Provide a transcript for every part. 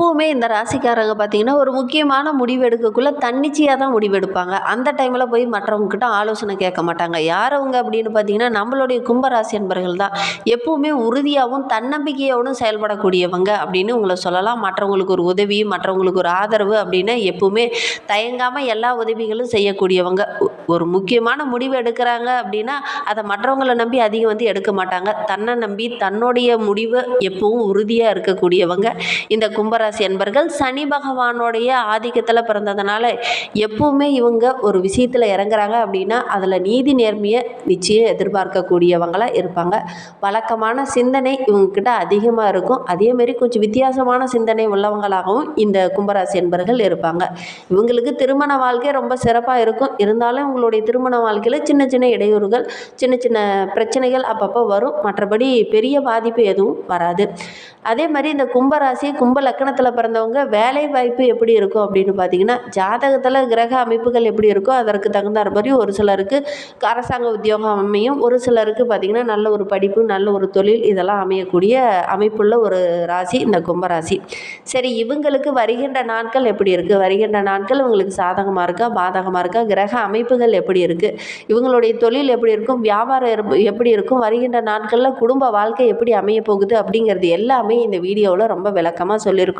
எப்போவுமே இந்த ராசிக்காரங்க பார்த்தீங்கன்னா ஒரு முக்கியமான முடிவு எடுக்கக்குள்ள தன்னிச்சையாக தான் முடிவு எடுப்பாங்க. அந்த டைமில் போய் மற்றவங்கக்கிட்ட ஆலோசனை கேட்க மாட்டாங்க. யார் அவங்க அப்படின்னு பார்த்தீங்கன்னா நம்மளுடைய கும்பராசி அன்பர்கள் தான். எப்போவுமே உறுதியாகவும் தன்னம்பிக்கையோடும் செயல்படக்கூடியவங்க அப்படின்னு உங்களை சொல்லலாம். மற்றவங்களுக்கு ஒரு உதவி மற்றவங்களுக்கு ஒரு ஆதரவு அப்படின்னு எப்போவுமே தயங்காமல் எல்லா உதவிகளும் செய்யக்கூடியவங்க. ஒரு முக்கியமான முடிவு எடுக்கிறாங்க அப்படின்னா அதை மற்றவங்களை நம்பி அதிகம் வந்து எடுக்க மாட்டாங்க. தன்னை நம்பி தன்னுடைய முடிவு எப்பவும் உறுதியாக இருக்கக்கூடியவங்க. இந்த கும்பராசி என்பர்கள் சனி பகவானுடைய ஆதிக்கத்தில் பிறந்ததுனால எப்பவுமே இவங்க ஒரு விஷயத்தில் இறங்குறாங்க அப்படின்னா அதில் நீதி நேர்மையை நிச்சயம் எதிர்பார்க்கக்கூடியவங்களாக இருப்பாங்க. வழக்கமான சிந்தனை இவங்கக்கிட்ட அதிகமாக இருக்கும். அதேமாரி கொஞ்சம் வித்தியாசமான சிந்தனை உள்ளவங்களாகவும் இந்த கும்பராசி என்பர்கள் இருப்பாங்க. இவங்களுக்கு திருமண வாழ்க்கை ரொம்ப சிறப்பாக இருக்கும். இருந்தாலும் இவங்களுடைய திருமண வாழ்க்கையில் சின்ன சின்ன இடையூறுகள் சின்ன சின்ன பிரச்சனைகள் அப்பப்போ வரும். மற்றபடி பெரிய பாதிப்பு எதுவும் வராது. அதே மாதிரி இந்த கும்பராசி கும்ப லக்கணத்தில் பிறந்தவங்க வேலை வாய்ப்பு எப்படி இருக்கும் அப்படின்னு பார்த்தீங்கன்னா ஜாதகத்தில் கிரக அமைப்புகள் எப்படி இருக்கோ அதற்கு தகுந்த மாதிரி ஒரு சிலருக்கு அரசாங்க உத்தியோகம் அமையும். ஒரு சிலருக்கு பார்த்திங்கன்னா நல்ல ஒரு படிப்பு நல்ல ஒரு தொழில் இதெல்லாம் அமையக்கூடிய அமைப்புள்ள ஒரு ராசி இந்த கும்பராசி சரி இவங்களுக்கு வருகின்ற நாட்கள் எப்படி இருக்குது வருகின்ற நாட்கள் இவங்களுக்கு சாதகமாக இருக்கா? பாதகமாக இருக்கா? கிரக அமைப்புகள் எப்படி இருக்குது இவங்களுடைய தொழில் எப்படி இருக்கும்? வியாபாரம் எப்படி இருக்கும்? வருகின்ற நாட்களில் குடும்ப வாழ்க்கை எப்படி அமைய போகுது? அப்படிங்கிறது எல்லாமே இந்த வீடியோவில் ரொம்ப விளக்கமாக சொல்லியிருக்கோம்.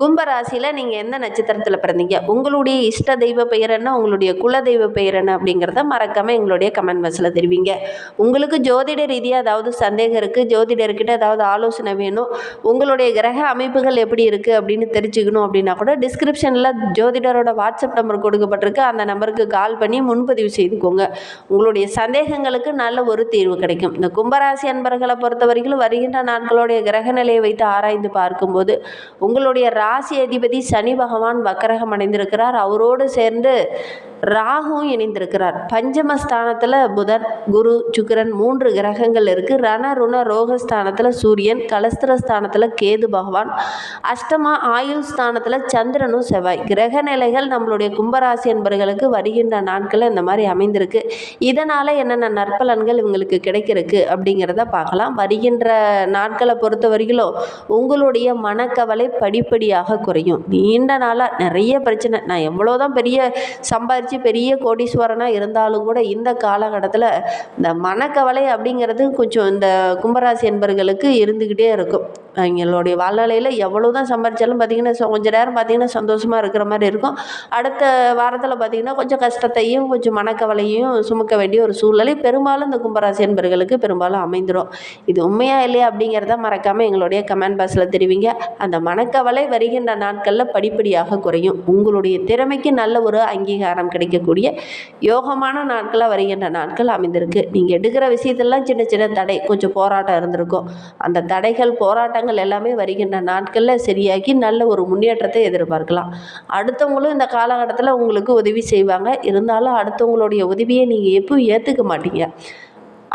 கும்பராசியில் நீங்கள் எந்த நட்சத்திரத்தில் பிறந்தீங்க? உங்களுடைய இஷ்ட தெய்வ பெயர் என்ன? உங்களுடைய குல தெய்வ பெயர் என்ன? அப்படிங்கிறத மறக்காமல் எங்களுடைய கமெண்ட் பாக்ஸில் தெரிவிங்க. உங்களுக்கு ஜோதிட ரீதியாக ஏதாவது சந்தேகம் இருக்குது ஜோதிடர்கிட்ட ஏதாவது ஆலோசனை வேணும்? உங்களுடைய கிரக அமைப்புகள் எப்படி இருக்குது அப்படின்னு தெரிஞ்சுக்கணும் அப்படின்னா கூட டிஸ்கிரிப்ஷனில் ஜோதிடரோட வாட்ஸ்அப் நம்பர் கொடுக்கப்பட்டிருக்கு. அந்த நம்பருக்கு கால் பண்ணி முன்பதிவு செய்துக்கோங்க. உங்களுடைய சந்தேகங்களுக்கு நல்ல ஒரு தீர்வு கிடைக்கும். இந்த கும்பராசி அன்பர்களை பொறுத்த வரைக்கும் வருகின்ற நாட்களுடைய கிரக நிலையை வைத்து ஆராய்ந்து பார்க்கும்போது உங்களுடைய ராசி அதிபதி சனி பகவான் வக்கரகம் அடைந்திருக்கிறார். அவரோடு சேர்ந்து ராகுவும் இணைந்திருக்கிறார். பஞ்சமஸ்தானத்தில் புதன் குரு சுக்கரன் மூன்று கிரகங்கள் இருக்குது ரண ருண ரோகஸ்தானத்தில் சூரியன் கலஸ்திரஸ்தானத்தில் கேது பகவான் அஷ்டமா ஆயுள் ஸ்தானத்தில் சந்திரனும் செவ்வாய். கிரக நிலைகள் நம்மளுடைய கும்பராசி என்பர்களுக்கு வருகின்ற நாட்களில் இந்த மாதிரி அமைந்திருக்கு. இதனால் என்னென்ன நற்பலன்கள் இவங்களுக்கு கிடைக்கிறதுக்கு அப்படிங்கிறத பார்க்கலாம். வருகின்ற நாட்களை பொறுத்த வரையிலும் உங்களுடைய மனக்கவலை படிப்படியாக குறையும். நீண்ட நாளாக நிறைய பிரச்சனை. நான் எவ்வளோ தான் பெரிய சம்பாரித்து பெரிய கோடீஸ்வரனாக இருந்தாலும் கூட இந்த காலகட்டத்தில் இந்த மனக்கவலை அப்படிங்கிறது கொஞ்சம் இந்த கும்பராசி என்பர்களுக்கு இருந்துக்கிட்டே இருக்கும். அவங்களுடைய வாழ்நிலையில் எவ்வளோ தான் சம்பாரித்தாலும் பார்த்திங்கன்னா கொஞ்ச நேரம் பார்த்திங்கன்னா சந்தோஷமாக இருக்கிற மாதிரி இருக்கும். அடுத்த வாரத்தில் பார்த்திங்கன்னா கொஞ்சம் கஷ்டத்தையும் கொஞ்சம் மனக்கவலையும் சுமக்க வேண்டிய ஒரு சூழ்நிலை பெரும்பாலும் இந்த கும்பராசி என்பர்களுக்கு பெரும்பாலும் அமைந்துடும் இது உண்மையா இல்லையா அப்படிங்கிறத மறக்காமல் எங்களுடைய கமெண்ட் பாக்ஸில் தெரிவிங்க. அந்த மனக்கவலை வருகின்ற நாட்களில் படிப்படியாக குறையும். உங்களுடைய திறமைக்கு நல்ல ஒரு அங்கீகாரம் கிடைக்கக்கூடிய யோகமான நாட்களாக வருகின்ற நாட்கள் அமைந்திருக்கு. நீங்கள் எடுக்கிற விஷயத்தெல்லாம் சின்ன சின்ன தடை கொஞ்சம் போராட்டம் இருந்திருக்கும். அந்த தடைகள் போராட்டங்கள் எல்லாமே வருகின்ற நாட்களில் சரியாகி நல்ல ஒரு முன்னேற்றத்தை எதிர்பார்க்கலாம். அடுத்தவங்களும் இந்த காலகட்டத்தில் உங்களுக்கு உதவி செய்வாங்க. இருந்தாலும் அடுத்தவங்களுடைய உதவியை நீங்கள் எப்பவும் ஏற்றுக்க மாட்டீங்க.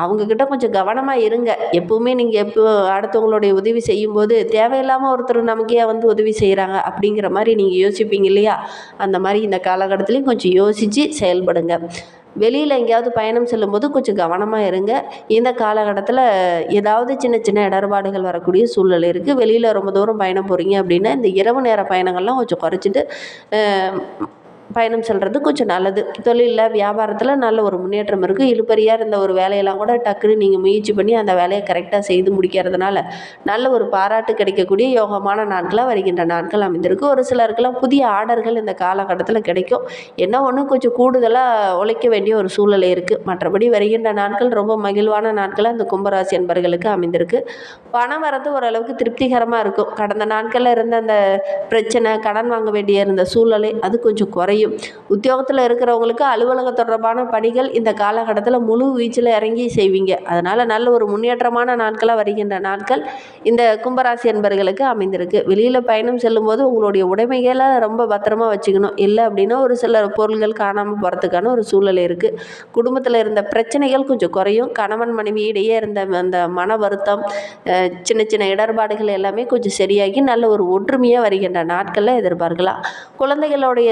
அவங்கக்கிட்ட கொஞ்சம் கவனமாக இருங்க. எப்பவுமே நீங்கள் எப்போ அடுத்தவங்களுடைய உதவி செய்யும்போது தேவையில்லாமல் ஒருத்தர் நமக்கே வந்து உதவி செய்கிறாங்க அப்படிங்கிற மாதிரி நீங்கள் யோசிப்பீங்க இல்லையா? அந்த மாதிரி இந்த காலகட்டத்துலேயும் கொஞ்சம் யோசித்து செயல்படுங்க. வெளியில் எங்கேயாவது பயணம் செல்லும்போது கொஞ்சம் கவனமாக இருங்க. இந்த காலகட்டத்தில் ஏதாவது சின்ன சின்ன இடர்பாடுகள் வரக்கூடிய சூழ்நிலை இருக்குது வெளியில் ரொம்ப தூரம் பயணம் போகிறீங்க அப்படின்னா இந்த இரவு நேர பயணங்கள்லாம் கொஞ்சம் குறைச்சிட்டு பயணம் செல்கிறது கொஞ்சம் நல்லது. தொழிலில் வியாபாரத்தில் நல்ல ஒரு முன்னேற்றம் இருக்குது இழுப்பறியாக இருந்த ஒரு வேலையெல்லாம் கூட டக்குன்னு நீங்கள் முயற்சி பண்ணி அந்த வேலையை கரெக்டாக செய்து முடிக்கிறதுனால நல்ல ஒரு பாராட்டு கிடைக்கக்கூடிய யோகமான நாட்களாக வருகின்ற நாட்கள் அமைந்திருக்கு. ஒரு சிலருக்கெல்லாம் புதிய ஆர்டர்கள் இந்த காலகட்டத்தில் கிடைக்கும். என்ன ஒன்று கொஞ்சம் கூடுதலாக உழைக்க வேண்டிய ஒரு சூழ்நிலை இருக்குது மற்றபடி வருகின்ற நாட்கள் ரொம்ப மகிழ்வான நாட்களாக இந்த கும்பராசி என்பர்களுக்கு அமைந்திருக்கு. பணம் வரது ஓரளவுக்கு திருப்திகரமாக இருக்கும். கடந்த நாட்களில் இருந்த அந்த பிரச்சனை கடன் வாங்க வேண்டிய இருந்த சூழ்நிலை அது கொஞ்சம் குறையும். முடியும். உத்தியோகத்தில் இருக்கிறவங்களுக்கு அலுவலக தொடர்பான பணிகள் இந்த காலகட்டத்தில் முழு வீச்சில் இறங்கி செய்வீங்க. அதனால் நல்ல ஒரு முன்னேற்றமான நாட்களாக வருகின்ற நாட்கள் இந்த கும்பராசி என்பர்களுக்கு அமைந்திருக்கு. வெளியில் பயணம் செல்லும்போது உங்களுடைய உடைமைகளை ரொம்ப பத்திரமா வச்சுக்கணும். இல்லை அப்படின்னா ஒரு சில பொருள்கள் காணாமல் போகிறதுக்கான ஒரு சூழல் இருக்குது குடும்பத்தில் இருந்த பிரச்சனைகள் கொஞ்சம் குறையும். கணவன் மனைவி இடையே இருந்த அந்த மன வருத்தம் சின்ன சின்ன இடர்பாடுகள் எல்லாமே கொஞ்சம் சரியாகி நல்ல ஒரு ஒற்றுமையாக வருகின்ற நாட்களில் எதிர்பார்க்கலாம். குழந்தைகளோடைய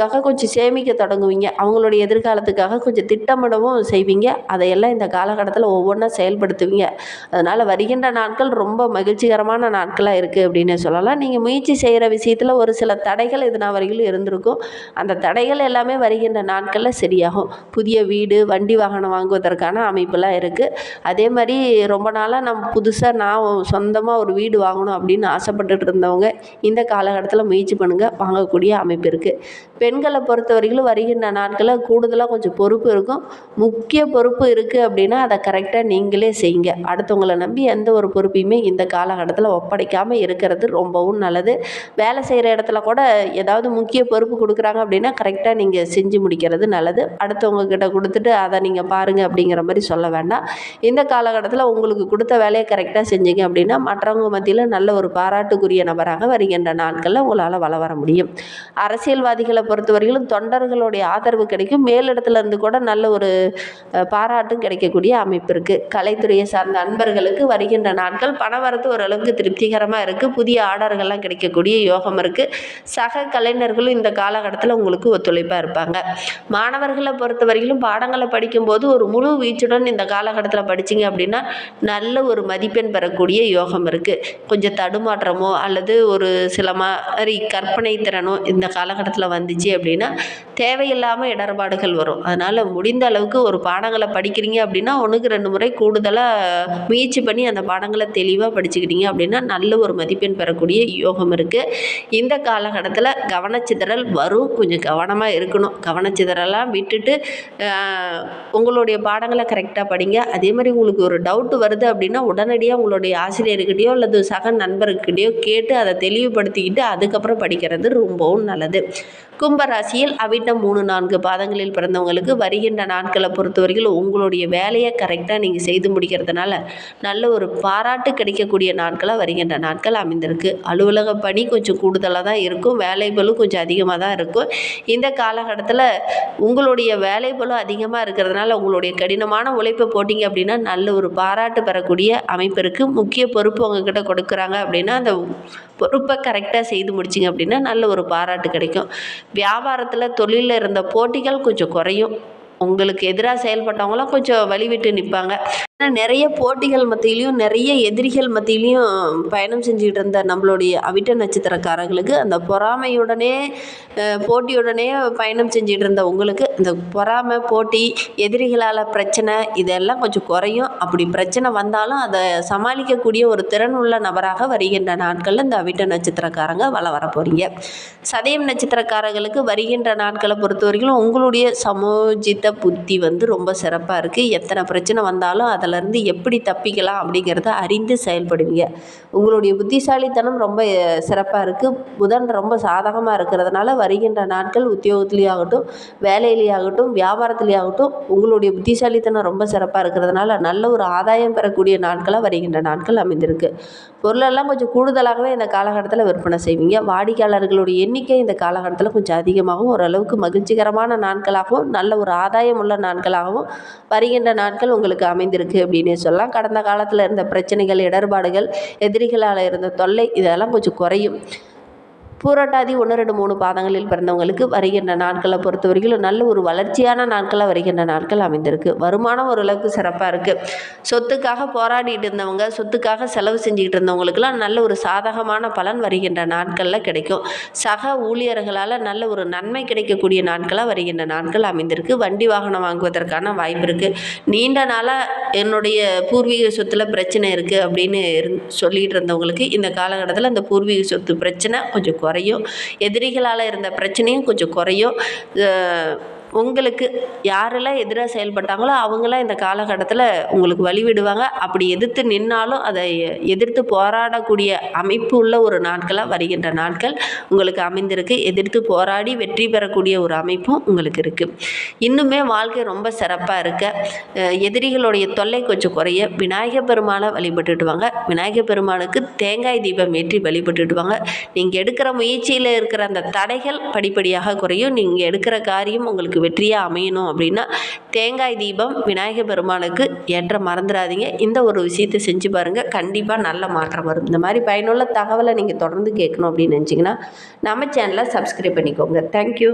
எதிர்காலத்துக்காக கொஞ்சம் சேமிக்க தொடங்குவீங்க. அவங்களுடைய எதிர்காலத்துக்காக கொஞ்சம் திட்டமிடவும் செய்வீங்க. அதையெல்லாம் இந்த காலகட்டத்தில் ஒவ்வொன்றா செயல்படுத்துவீங்க. அதனால் வருகின்ற நாட்கள் ரொம்ப மகிழ்ச்சிகரமான நாட்களாக இருக்குது அப்படின்னு சொல்லலாம். நீங்கள் முயற்சி செய்கிற விஷயத்தில் ஒரு சில தடைகள் இது நான் வரையிலும் இருந்திருக்கும். அந்த தடைகள் எல்லாமே வருகின்ற நாட்களில் சரியாகும். புதிய வீடு வண்டி வாகனம் வாங்குவதற்கான அமைப்பெல்லாம் இருக்குது அதே மாதிரி ரொம்ப நாளாக நம்ம புதுசாக நான் சொந்தமாக ஒரு வீடு வாங்கணும் அப்படின்னு ஆசைப்பட்டுட்டு இருந்தவங்க இந்த காலகட்டத்தில் முயற்சி பண்ணுங்கள் வாங்கக்கூடிய அமைப்பு இருக்குது பெண்களை பொறுத்தவரையிலும் வருகின்ற நாட்களில் கூடுதலாக கொஞ்சம் பொறுப்பு இருக்கும். முக்கிய பொறுப்பு இருக்குது அப்படின்னா அதை கரெக்டாக நீங்களே செய்யுங்க. அடுத்தவங்களை நம்பி எந்த ஒரு பொறுப்பையுமே இந்த காலகட்டத்தில் ஒப்படைக்காமல் இருக்கிறது ரொம்பவும் நல்லது. வேலை செய்கிற இடத்துல கூட ஏதாவது முக்கிய பொறுப்பு கொடுக்குறாங்க அப்படின்னா கரெக்டாக நீங்கள் செஞ்சு முடிக்கிறது நல்லது. அடுத்தவங்க கிட்ட கொடுத்துட்டு அதை நீங்கள் பாருங்கள் அப்படிங்கிற மாதிரி சொல்ல வேண்டாம். இந்த காலகட்டத்தில் உங்களுக்கு கொடுத்த வேலையை கரெக்டாக செஞ்சீங்க அப்படின்னா மற்றவங்க மத்தியில் நல்ல ஒரு பாராட்டுக்குரிய நபராக வருகின்ற நாட்களில் உங்களால் வள வர முடியும். அரசியல்வாதிகளை பொறுத்தவரையிலும் தொண்டர்களுடைய ஆதரவு கிடைக்கும். மேலிடத்துல இருந்து கூட நல்ல ஒரு பாராட்டும் கிடைக்கக்கூடிய அமைப்பு இருக்குது கலைத்துறையை சார்ந்த அன்பர்களுக்கு வருகின்ற நாட்கள் பணவரத்து ஓரளவுக்கு திருப்திகரமாக இருக்குது புதிய ஆர்டர்கள்லாம் கிடைக்கக்கூடிய யோகம் இருக்குது சக கலைஞர்களும் இந்த காலகட்டத்தில் உங்களுக்கு ஒத்துழைப்பாக இருப்பாங்க. மாணவர்களை பொறுத்தவரையிலும் பாடங்களை படிக்கும்போது ஒரு முழு வீச்சுடன் இந்த காலகட்டத்தில் படிச்சீங்க அப்படின்னா நல்ல ஒரு மதிப்பெண் பெறக்கூடிய யோகம் இருக்குது கொஞ்சம் தடுமாற்றமோ அல்லது ஒரு சில மாதிரி கற்பனை திறனோ இந்த காலகட்டத்தில் வந்துச்சு அப்படின்னா தேவையில்லாமல் இடர்பாடுகள் வரும். அதனால் முடிந்த அளவுக்கு ஒரு பாடங்களை படிக்கிறீங்க அப்படின்னா ஒன்றுக்கு ரெண்டு முறை கூடுதலாக முயற்சி பண்ணி அந்த பாடங்களை தெளிவாக படிச்சுக்கிட்டீங்க அப்படின்னா நல்ல ஒரு மதிப்பெண் பெறக்கூடிய யோகம் இருக்குது இந்த காலகட்டத்தில் கவனச்சிதறல் வரும். கொஞ்சம் கவனமாக இருக்கணும். கவனச்சிதறலாம் விட்டுட்டு உங்களுடைய பாடங்களை கரெக்டாக படிங்க. அதே மாதிரி உங்களுக்கு ஒரு டவுட் வருது அப்படின்னா உடனடியாக உங்களுடைய ஆசிரியர்கிட்டையோ அல்லது சக நண்பர்கிட்டையோ கேட்டு அதை தெளிவுபடுத்திக்கிட்டு அதுக்கப்புறம் படிக்கிறது ரொம்பவும் நல்லது. கும்ப ராசியில் அவிட்டம் மூணு நான்கு பாதங்களில் பிறந்தவங்களுக்கு வருகின்ற நாட்களை பொறுத்தவரையில் உங்களுடைய வேலையை கரெக்டாக நீங்கள் செய்து முடிக்கிறதுனால நல்ல ஒரு பாராட்டு கிடைக்கக்கூடிய நாட்களாக வருகின்ற நாட்கள் அமைந்திருக்கு. அலுவலக பணி கொஞ்சம் கூடுதலாக தான் இருக்கும். வேலைகளும் கொஞ்சம் அதிகமாக தான் இருக்கும். இந்த காலகட்டத்தில் உங்களுடைய வேலைபளு அதிகமாக இருக்கிறதுனால உங்களுடைய கடினமான உழைப்பை போட்டிங்க அப்படின்னா நல்ல ஒரு பாராட்டு பெறக்கூடிய அமைப்பு இருக்குது முக்கிய பொறுப்பு உங்ககிட்ட கொடுக்குறாங்க அப்படின்னா அந்த பொறுப்பை கரெக்டாக செய்து முடிச்சிங்க அப்படின்னா நல்ல ஒரு பாராட்டு கிடைக்கும். வியாபாரத்தில் தொழிலில் இருந்த போட்டிகள் கொஞ்சம் குறையும். உங்களுக்கு எதிராக செயல்பட்டவங்களாம் கொஞ்சம் வழி விட்டு நிற்பாங்க ஆனால் நிறைய போட்டிகள் மத்தியிலையும் நிறைய எதிரிகள் மத்தியிலையும் பயணம் செஞ்சுக்கிட்டு இருந்த நம்மளுடைய அவிட்ட நட்சத்திரக்காரர்களுக்கு அந்த பொறாமையுடனே போட்டியுடனே பயணம் செஞ்சுக்கிட்டு இருந்த உங்களுக்கு இந்த பொறாமை போட்டி எதிரிகளால் பிரச்சனை இதெல்லாம் கொஞ்சம் குறையும். அப்படி பிரச்சனை வந்தாலும் அதை சமாளிக்கக்கூடிய ஒரு திறன் உள்ள நபராக வருகின்ற நாட்களில் இந்த அவிட்ட நட்சத்திரக்காரங்க வள வர போகிறீங்க சதயம் நட்சத்திரக்காரர்களுக்கு வருகின்ற நாட்களை பொறுத்த வரைக்கும் உங்களுடைய சமோஜித புத்தி வந்து ரொம்ப சிறப்பாக இருக்குது எத்தனை பிரச்சனை வந்தாலும் அதிலேருந்து எப்படி தப்பிக்கலாம் அப்படிங்கிறத அறிந்து செயல்படுவீங்க. உங்களுடைய புத்திசாலித்தனம் ரொம்ப சிறப்பாக இருக்குது புதன் ரொம்ப சாதகமாக இருக்கிறதுனால வருகின்ற நாட்கள் உத்தியோகத்துலேயாகட்டும் ஆகட்டும் வேலையிலேயே ஆகட்டும் ஆகட்டும் உங்களுடைய புத்திசாலித்தனம் ரொம்ப சிறப்பாக இருக்கிறதுனால நல்ல ஒரு ஆதாயம் பெறக்கூடிய நாட்களாக வருகின்ற நாட்கள் அமைந்திருக்கு. பொருளெல்லாம் கொஞ்சம் கூடுதலாகவே இந்த காலகட்டத்தில் விற்பனை செய்வீங்க. வாடிக்கையாளர்களுடைய எண்ணிக்கை இந்த காலகட்டத்தில் கொஞ்சம் அதிகமாகவும் ஓரளவுக்கு மகிழ்ச்சிகரமான நாட்களாகவும் நல்ல ஒரு ஆதாயம் உள்ள நாட்களாகவும் வருகின்ற நாட்கள் உங்களுக்கு அமைந்திருக்கு. அப்படின்னே சொல்லலாம். கடந்த காலத்தில் இருந்த பிரச்சனைகள் இடர்பாடுகள் எதிரிகளால் இருந்த தொல்லை இதெல்லாம் கொஞ்சம் குறையும். பூரட்டாதி ஒன்று ரெண்டு மூணு பாதங்களில் பிறந்தவங்களுக்கு வருகின்ற நாட்களை பொறுத்தவரைக்கும் நல்ல ஒரு வளர்ச்சியான நாட்களாக வருகின்ற நாட்கள் அமைந்திருக்கு. வருமானம் ஓரளவுக்கு சிறப்பாக இருக்குது சொத்துக்காக போராடிட்டு இருந்தவங்க சொத்துக்காக செலவு செஞ்சுக்கிட்டு இருந்தவங்களுக்கெல்லாம் நல்ல ஒரு சாதகமான பலன் வருகின்ற நாட்களில் கிடைக்கும். சக ஊழியர்களால் நல்ல ஒரு நன்மை கிடைக்கக்கூடிய நாட்களாக வருகின்ற நாட்கள் அமைந்திருக்கு. வண்டி வாகனம் வாங்குவதற்கான வாய்ப்பு இருக்குது நீண்ட நாளாக என்னுடைய பூர்வீக சொத்தில் பிரச்சனை இருக்குது அப்படின்னு இருந் சொல்லிகிட்டு இருந்தவங்களுக்கு இந்த காலகட்டத்தில் அந்த பூர்வீக சொத்து பிரச்சனை கொஞ்சம் குறையும். எதிரிகளால் இருந்த பிரச்சனையும் கொஞ்சம் குறையும். உங்களுக்கு யாரெல்லாம் எதிராக செயல்பட்டாங்களோ அவங்களாம் இந்த காலகட்டத்தில் உங்களுக்கு வழி விடுவாங்க அப்படி எதிர்த்து நின்னாலும் அதை எதிர்த்து போராடக்கூடிய அமைப்பு உள்ள ஒரு நாட்களாக வருகின்ற நாட்கள் உங்களுக்கு அமைந்திருக்கு. எதிர்த்து போராடி வெற்றி பெறக்கூடிய ஒரு அமைப்பும் உங்களுக்கு இருக்குது இன்னுமே வாழ்க்கை ரொம்ப சிறப்பாக இருக்க. எதிரிகளுடைய தொல்லை கொஞ்சம் குறைய விநாயகர் பெருமானை வழிபட்டுட்டு வாங்க. விநாயகர் பெருமானுக்கு தேங்காய் தீபம் ஏற்றி வழிபட்டுட்டு வாங்க. நீங்கள் எடுக்கிற முயற்சியில் இருக்கிற அந்த தடைகள் படிப்படியாக குறையும். நீங்கள் எடுக்கிற காரியம் உங்களுக்கு உங்களுக்கு வெற்றியாக அமையணும் அப்படின்னா தேங்காய் தீபம் விநாயகர் பெருமானுக்கு ஏற்ற மறந்துடாதீங்க. இந்த ஒரு விஷயத்தை செஞ்சு பாருங்கள் கண்டிப்பாக நல்ல மாற்றம் வரும். இந்த மாதிரி பயனுள்ள தகவலை நீங்கள் தொடர்ந்து கேட்கணும் அப்படின்னு நினச்சிங்கன்னா நம்ம சேனலை சப்ஸ்கிரைப் பண்ணிக்கோங்க. தேங்க்யூ